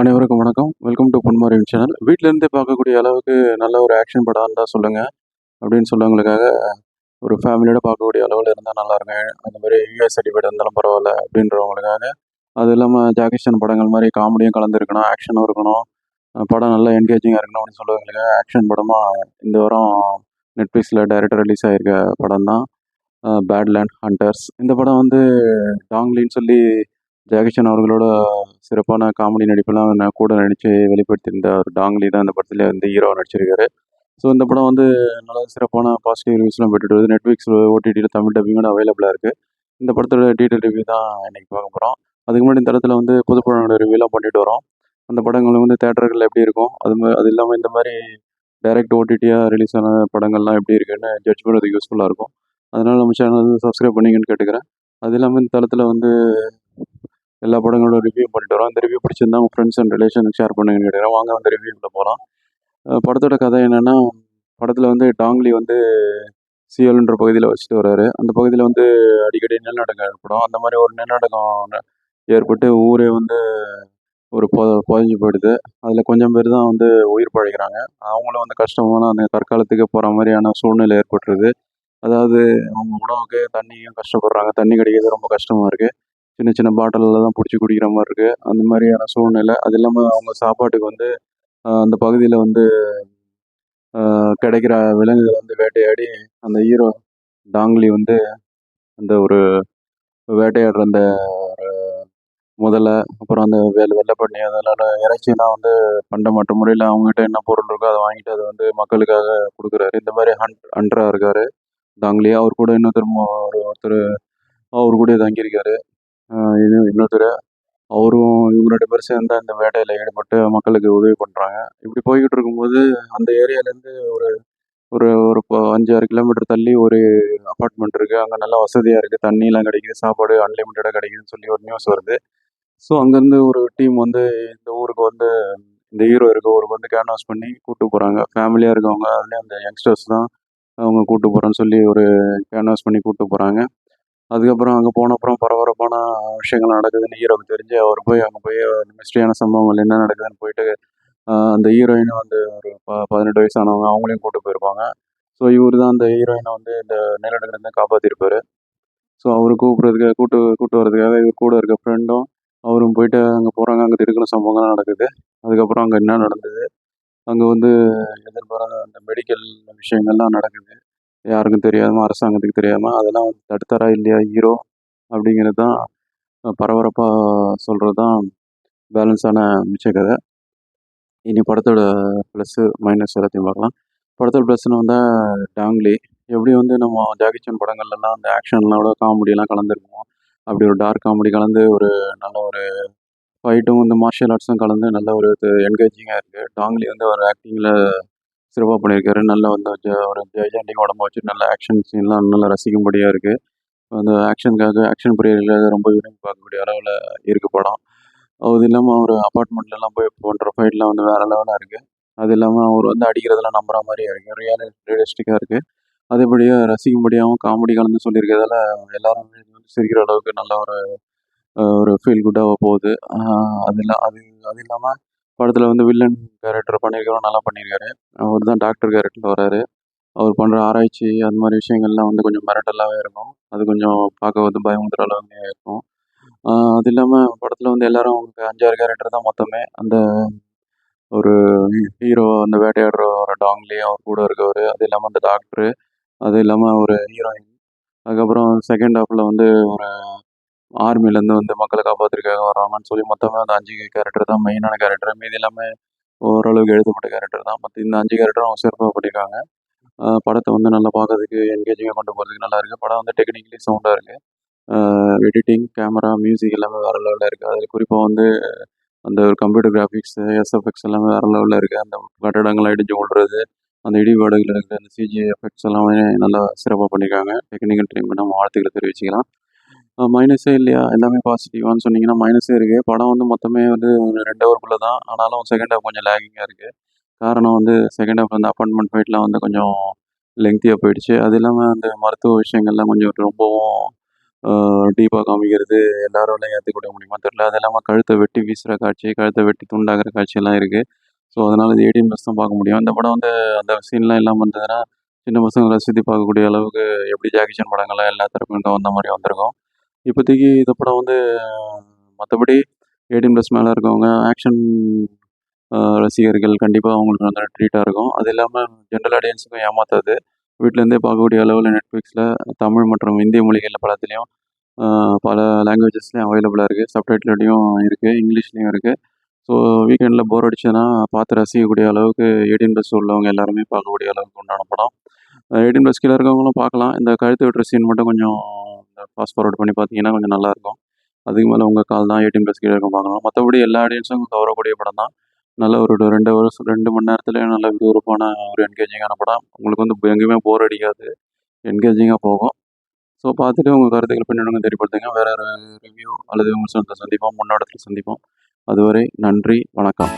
அனைவருக்கும் வணக்கம். Welcome to பொன்மாரின் சேனல் வீட்டிலேருந்தே பார்க்கக்கூடிய அளவுக்கு நல்ல ஒரு ஆக்ஷன் படம் இருந்தால் சொல்லுங்கள் அப்படின்னு சொல்லவங்களுக்காக ஒரு ஃபேமிலியோட பார்க்கக்கூடிய அளவில் இருந்தால் நல்லாயிருங்க அந்த மாதிரி யூஎஸ் சர்டிஃபிகேட் இருந்தாலும் பரவாயில்ல அப்படின்றவங்களுக்காக. அது இல்லாமல் ஜாகிஷன் படங்கள் மாதிரி காமெடியும் கலந்துருக்கணும் ஆக்ஷனும் இருக்கணும். படம் நல்லா என்கேஜிங்காக இருக்கணும் அப்படின்னு சொல்லுவங்களுக்காக ஆக்ஷன் படமாக இந்த வாரம் நெட்ஃப்ளிக்ஸில் டைரக்டர் ரிலீஸ் ஆகிருக்க படம் தான் பேட்லேண்ட் ஹண்டர்ஸ் இந்த படம் வந்து டாங்லின்னு சொல்லி ஜெகசன் அவர்களோட சிறப்பான காமெடி நடிப்பெல்லாம் நான் கூட நடித்து வெளிப்படுத்தியிருந்த ஒரு டாங்லி தான் இந்த படத்தில் வந்து ஹீரோ நடிச்சிருக்காரு. ஸோ இந்த படம் வந்து நல்ல சிறப்பான பாசிட்டிவ் ரிவ்யூஸ்லாம் பெற்றுட்டு வருது. நெட்ஃப்ளிக்ஸ் ஓடிடியில் தமிழ் டப்பிங்கோட அவைலபிளாக இருக்குது இந்த படத்தோட டீட்டெயில் ரிவ்யூ தான் இன்றைக்கி பார்க்க போகிறோம் அதுக்கு முன்னாடி இந்த இடத்துல வந்து புது படங்களோட ரிவ்யூலாம் பண்ணிட்டு வரோம். அந்த படங்கள் வந்து தேட்டர்கள் எப்படி இருக்கும்? அது அது இல்லாமல் இந்த மாதிரி டைரக்ட் ஓடிடியாக ரிலீஸ் ஆன படங்கள்லாம் எப்படி இருக்குன்னு ஜட்ஜ் பண்ணுறதுக்கு யூஸ்ஃபுல்லாக இருக்கும். அதனால் நம்ம சேனல் வந்து சப்ஸ்கிரைப் பண்ணிங்கன்னு கேட்டுக்கிறேன். அது இல்லாமல் இந்த தளத்தில் வந்து எல்லா படங்களோட ரிவ்யூ பண்ணிட்டு வரோம். அந்த ரிவ்யூ பிடிச்சிருந்தா உங்கள் ஃப்ரெண்ட்ஸ் அண்ட் ரிலேஷனுக்கு ஷேர் பண்ணுங்கன்னு கேட்குறேன் வாங்க அந்த ரிவ்யூக்குள்ள போகலாம் படத்தோட கதை என்னென்னா படத்தில் வந்து டாங்லி வந்து சிஎல்ன்ற பகுதியில் வச்சுட்டு வர்றாரு அந்த பகுதியில் வந்து அடிக்கடி நிலநடுக்கம் ஏற்படும். அந்த மாதிரி ஒரு நிலநடுக்கம் ஏற்பட்டு ஊரே வந்து ஒரு பொ புதஞ்சு போயிடுது. அதில் கொஞ்சம் பேர் தான் வந்து உயிர் பழைக்கிறாங்க. அவங்களும் வந்து கஷ்டமான அந்த தற்காலத்துக்கு போகிற மாதிரியான சூழ்நிலை ஏற்பட்டுருது. அதாவது அவங்க உணவுக்கு தண்ணியும் கஷ்டப்படுறாங்க. தண்ணி கிடைக்கிறது ரொம்ப கஷ்டமாக இருக்குது சின்ன சின்ன பாட்டிலில் தான் பிடிச்சி குடிக்கிற மாதிரி இருக்குது அந்த மாதிரியான சூழ்நிலை. அது இல்லாமல் அவங்க சாப்பாட்டுக்கு வந்து அந்த பகுதியில் வந்து கிடைக்கிற விலங்குகள் வந்து வேட்டையாடி அந்த ஹீரோ டாங்லி வந்து அந்த ஒரு வேட்டையாடுற அந்த முதல்ல முதலை அப்புறம் அந்த வெள்ளை வெள்ளைப்பண்ணி அதனால இறைச்சியெல்லாம் வந்து பண்டமாற்று முறையில் அவங்ககிட்ட என்ன பொருள் இருக்கோ அதை வாங்கிட்டு அதை வந்து மக்களுக்காக கொடுக்குறாரு. இந்த மாதிரி ஹண்ட் ஹண்ட்ராக இருக்காரு டாங்லி. அவர் கூட இன்னொருத்தர் ஒரு ஒருத்தர் அவர் கூட தங்கியிருக்காரு. இது இன்னொருத்தர் அவரும் இவங்க ரெண்டு பேரும் சேர்ந்து அந்த வேட்டையில் ஈடுபட்டு மக்களுக்கு உதவி பண்ணுறாங்க இப்படி போய்கிட்டு இருக்கும்போது அந்த ஏரியாலேருந்து ஒரு ஒரு ஒரு ப- அஞ்சு ஆறு கிலோமீட்டர் தள்ளி ஒரு அப்பார்ட்மெண்ட் இருக்குது அங்கே நல்லா வசதியாக இருக்குது தண்ணியெலாம் கிடைக்குது சாப்பாடு அன்லிமிட்டடாக கிடைக்குதுன்னு சொல்லி ஒரு நியூஸ் வருது. ஸோ அங்கேருந்து ஒரு டீம் வந்து இந்த ஊருக்கு வந்து இந்த ஹீரோ இருக்க ஊருக்கு வந்து கேன்வாஸ் பண்ணி கூப்பிட்டு போகிறாங்க ஃபேமிலியாக இருக்கவங்க அதுலேயும் அந்த யங்ஸ்டர்ஸ் தான் அவங்க கூப்பிட்டு போகிறேன்னு சொல்லி ஒரு கேன்வாஸ் பண்ணி கூப்பிட்டு போகிறாங்க அதுக்கப்புறம் அங்கே போன அப்புறம் பரபரப்பான விஷயங்கள் நடக்குதுன்னு ஹீரோக்கு தெரிஞ்சு அவர் போய் அங்கே போய் மிஸ்ட்ரியான சம்பவங்கள் என்ன நடக்குதுன்னு போயிட்டு அந்த ஹீரோயின் வந்து ஒரு ப பதினெட்டு வயசானவங்க அவங்களையும் கூட்டு போயிருப்பாங்க. ஸோ இவர் தான் அந்த ஹீரோயினை வந்து இந்த நிலநடுக்கத்தை காப்பாற்றிருப்பார் ஸோ அவர் கூப்பிட்றதுக்காக கூட்டு கூட்டு வர்றதுக்காக இவர் கூட இருக்க ஃப்ரெண்டும் அவரும் போயிட்டு அங்கே போகிறாங்க அங்கே திருக்கிற சம்பவங்கள்லாம் நடக்குது. அதுக்கப்புறம் அங்கே என்ன நடந்தது? அங்கே வந்து எதிர்பாராத அந்த மெடிக்கல் விஷயங்கள்லாம் நடக்குது. யாருக்கும் தெரியாமல் அரசாங்கத்துக்கு தெரியாமல் அதெல்லாம் வந்து தடுத்தாரா இல்லையா ஹீரோ அப்படிங்கிறது தான் பரபரப்பாக சொல்கிறது தான் பேலன்ஸான மிச்ச கதை. இனி படத்தோட ப்ளஸ்ஸு மைனஸ் எல்லாத்தையும் பார்க்கலாம். படத்தோட ப்ளஸ்ன்னு வந்தால் டாங்லி. எப்படி வந்து நம்ம ஜாகிச்சன் படங்கள்லாம் அந்த ஆக்ஷன்லாம் காமெடியெல்லாம் கலந்துருக்கோம் அப்படி ஒரு டார்க் காமெடி கலந்து ஒரு நல்ல ஒரு ஃபைட்டும் இந்த மார்ஷியல் ஆர்ட்ஸும் கலந்து நல்ல ஒரு என்கேஜிங்காக இருக்குது டாங்லி வந்து ஒரு ஆக்டிங்கில் சிறப்பாக பண்ணியிருக்காரு. நல்ல வந்து ஒரு ஜெய்ஜாண்டிங் உடம்ப வச்சு நல்ல ஆக்ஷன் சீன்லாம் நல்லா ரசிக்கும்படியாக இருக்குது அந்த ஆக்ஷனுக்காக ஆக்ஷன் பிரியர்களுக்காக ரொம்ப விரும்பி பார்க்கக்கூடிய அளவில் இருக்குது படம். அது இல்லாமல் அவர் அப்பார்ட்மெண்ட்லலாம் போய் பண்ணுற ஃபைட்லாம் வந்து வேறு லெவலாக இருக்குது அது இல்லாமல் அவர் வந்து அடிக்கிறதெல்லாம் நம்புற மாதிரியே இருக்குது ரியல் ரியலிஸ்டிக்காக இருக்குது அதேபடியாக ரசிக்கும்படியாகவும் காமெடி கலந்து சொல்லியிருக்கிறதால எல்லாருமே வந்து சிரிக்கிற அளவுக்கு நல்ல ஒரு ஒரு ஃபீல் குட்டாக போகுது. அது இல்லை அது அது இல்லாமல் படத்தில் வந்து வில்லன் கேரக்டர் பண்ணியிருக்கிறோம் நல்லா பண்ணியிருக்காரு. அவர் தான் டாக்டர் கேரக்டரில் வராரு. அவர் பண்ணுற ஆராய்ச்சி அந்த மாதிரி விஷயங்கள்லாம் வந்து கொஞ்சம் மிரட்டலாகவே இருக்கும். அது கொஞ்சம் பார்க்க வந்து பயமுறுத்துற அளவுக்கு இருக்கும். அது இல்லாமல் படத்தில் வந்து எல்லாரும் அவங்க அஞ்சாறு கேரக்டர் தான் மொத்தமே. அந்த ஒரு ஹீரோ அந்த வேட்டையாடுற ஒரு டாங்லி அவர் கூட இருக்கவர். அது இல்லாமல் அந்த டாக்டரு அது இல்லாமல் ஒரு ஹீரோயின் அதுக்கப்புறம் செகண்ட் ஹாஃபில் வந்து ஒரு ஆர்மிலேருந்து வந்து மக்களை காப்பாற்றுறதுக்காக வர்றாங்கன்னு சொல்லி மொத்தமே அந்த அஞ்சு கேரக்டர் தான். மெயினான கேரக்டர் மீதி எல்லாமே ஓரளவுக்கு எழுதப்பட்ட கேரக்டர் தான். மற்ற இந்த அஞ்சு கேரக்டரும் அவங்க சிறப்பாக பண்ணியிருக்காங்க. படத்தை வந்து நல்லா பார்க்கறதுக்கு என்கேஜிங்காக கொண்டு போகிறதுக்கு நல்லா இருக்குது படம் வந்து டெக்னிக்கலி சவுண்டாக இருக்குது எடிட்டிங் கேமரா மியூசிக் எல்லாமே வேறு லெவலில் இருக்குது அதில் குறிப்பாக வந்து அந்த ஒரு கம்ப்யூட்டர் கிராஃபிக்ஸ் எஸ்எஃப்எக்ஸ் எல்லாமே வேறு லெவலில் இருக்குது அந்த கட்டடங்கள்லாம் இடிஞ்சு விழுறது அந்த இடிபாடுகள் இருக்கிற அந்த சிஜி எஃபெக்ட்ஸ் எல்லாமே நல்லா சிறப்பாக பண்ணியிருக்காங்க. டெக்னிக்கல் டீம் நம்ம வாழ்த்துக்களை தெரிவிச்சுக்கலாம். மைனஸே இல்லையா? எல்லாமே பாசிட்டிவான்னு சொன்னீங்கன்னா மைனஸே இருக்குது படம் வந்து மொத்தமே வந்து ஒரு ரெண்டு ஹவருக்குள்ளே தான் ஆனாலும் செகண்ட் ஹாஃப் கொஞ்சம் லேகிங்காக இருக்குது காரணம் வந்து செகண்ட் ஹாஃப் அந்த அப்பார்ட்மெண்ட் ஃபைட்லாம் வந்து கொஞ்சம் லெங்க்த்தியாக போயிடுச்சு. அது இல்லாமல் அந்த மருத்துவ விஷயங்கள்லாம் கொஞ்சம் ரொம்பவும் டீப்பாக காமிக்கிறது எல்லாராலையும் ஏற்றுக்க முடியுமா தெரில அது இல்லாமல் கழுத்தை வெட்டி வீசுகிற காட்சி கழுத்தை வெட்டி துண்டாகிற காட்சியெல்லாம் இருக்குது ஸோ அதனால் இது எயிட்டீன் ப்ளஸ் தான் பார்க்க முடியும். இந்த படம் வந்து அந்த சீன்லாம் இல்லாமல் இருந்ததுன்னா சின்ன பசங்க ரசித்து பார்க்கக்கூடிய அளவுக்கு எப்படி ஜாகிஷன் படங்கள்லாம் எல்லா தரப்புக்கும் மாதிரி வந்திருக்கும். இப்போதைக்கு இந்த படம் வந்து மற்றபடி எயிட்டீன் ப்ளஸ் மேலே இருக்கவங்க ஆக்ஷன் ரசிகர்கள் கண்டிப்பாக அவங்களுக்கு வந்து ட்ரீட்டாக இருக்கும். அது இல்லாமல் ஜென்ரல் ஆடியன்ஸுக்கும் ஏமாத்தாது. வீட்டிலேருந்தே பார்க்கக்கூடிய அளவில் நெட்ஃப்ளிக்ஸில் தமிழ் மற்றும் இந்திய மொழிகளில் படத்துலையும் பல லாங்குவேஜஸ்லேயும் அவைலபிளாக இருக்குது சப்டைட்டிலையும் இருக்குது இங்கிலீஷ்லேயும் இருக்குது ஸோ வீக்கெண்டில் போர் அடிச்சதுன்னா பார்த்து ரசிக்கக்கூடிய அளவுக்கு எயிட்டீன் ப்ளஸ் உள்ளவங்க எல்லாருமே பார்க்கக்கூடிய அளவுக்கு உண்டான படம். எயிட்டீன் ப்ளஸ் கீழே இருக்கவங்களும் பார்க்கலாம். இந்த கழுத்து வெட்டுற சீன் மட்டும் கொஞ்சம் ஃபாஸ்ட் ஃபார்வர்ட் பண்ணி பார்த்தீங்கன்னா கொஞ்சம் நல்லாயிருக்கும். அதுக்கு மேலே உங்கள் கால் தான் எயிட்டீன் ப்ளஸ் கீழே இருக்கும் பார்க்கலாம். மற்றபடி எல்லா ஆடியன்ஸும் கவரக்கூடிய படம் தான். நல்ல ஒரு ரெண்டு வருஷம் ரெண்டு மணி நேரத்தில் நல்ல விறுவிறுப்பான ஒரு என்கேஜிங்கான படம். உங்களுக்கு வந்து எங்கேயுமே போர் அடிக்காது. என்கேஜிங்காக போகும். ஸோ பார்த்துட்டு உங்கள் கருத்துக்கள் பின்னணிங்க தெரியப்படுத்துங்க. வேறு ரிவ்யூ அல்லது உங்களுக்கு சந்திப்போம் முன்னோட்டத்தில் சந்திப்போம். அதுவரை நன்றி வணக்கம்.